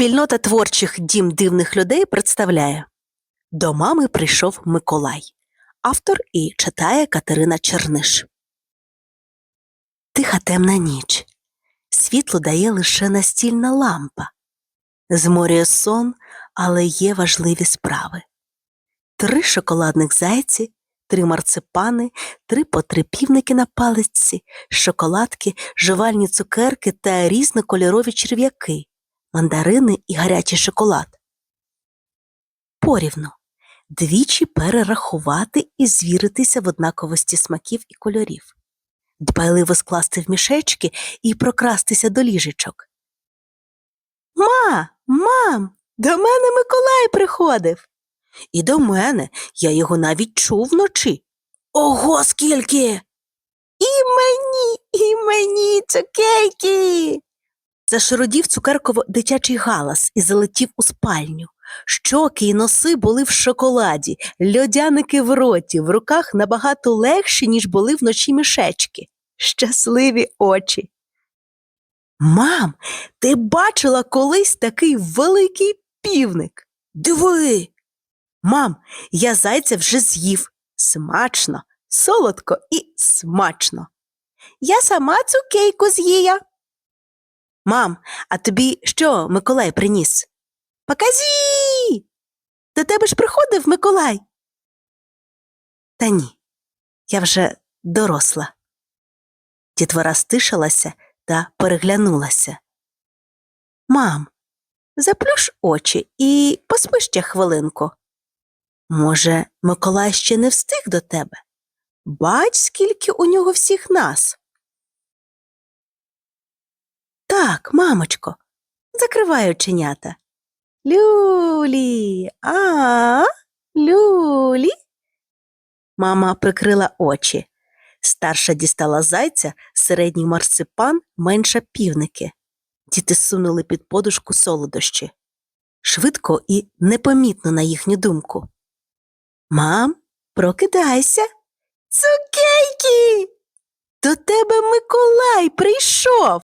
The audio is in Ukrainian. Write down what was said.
Спільнота творчих дім дивних людей представляє До мами прийшов Миколай. Автор і читає Катерина Черниш. Тиха темна ніч. Світло дає лише настільна лампа. Зморює сон, але є важливі справи. Три шоколадних зайці, три марципани, три по три півники на паличці, шоколадки, жувальні цукерки та різнокольорові черв'яки, мандарини і гарячий шоколад. Порівну. Двічі перерахувати і звіритися в однаковості смаків і кольорів. Дбайливо скласти в мішечки і прокрастися до ліжечок. Ма, мам, до мене Миколай приходив. І до мене я його навіть чув вночі. Ого, скільки! І мені, і мені цукейки. Зашародів цукерково дитячий галас і залетів у спальню. Щоки й носи були в шоколаді, льодяники в роті, в руках набагато легші, ніж були вночі мішечки. Щасливі очі. Мам, ти бачила колись такий великий півник? Диви. Мам, я зайця вже з'їв. Смачно, солодко і смачно. Я сама цукейку з'їла. Мам, а тобі що Миколай приніс? Показі. До тебе ж приходив Миколай. Та ні, я вже доросла. Дітвора стишилася та переглянулася. Мам, заплюш очі і поспи ще хвилинку. Може, Миколай ще не встиг до тебе? Бач, скільки у нього всіх нас. Так, мамочко, закривай оченята. Люлі, а, люлі. Мама прикрила очі. Старша дістала зайця, середній марципан, менша півники. Діти сунули під подушку солодощі. Швидко і непомітно на їхню думку. Мам, прокидайся. Цукейки! До тебе Миколай прийшов.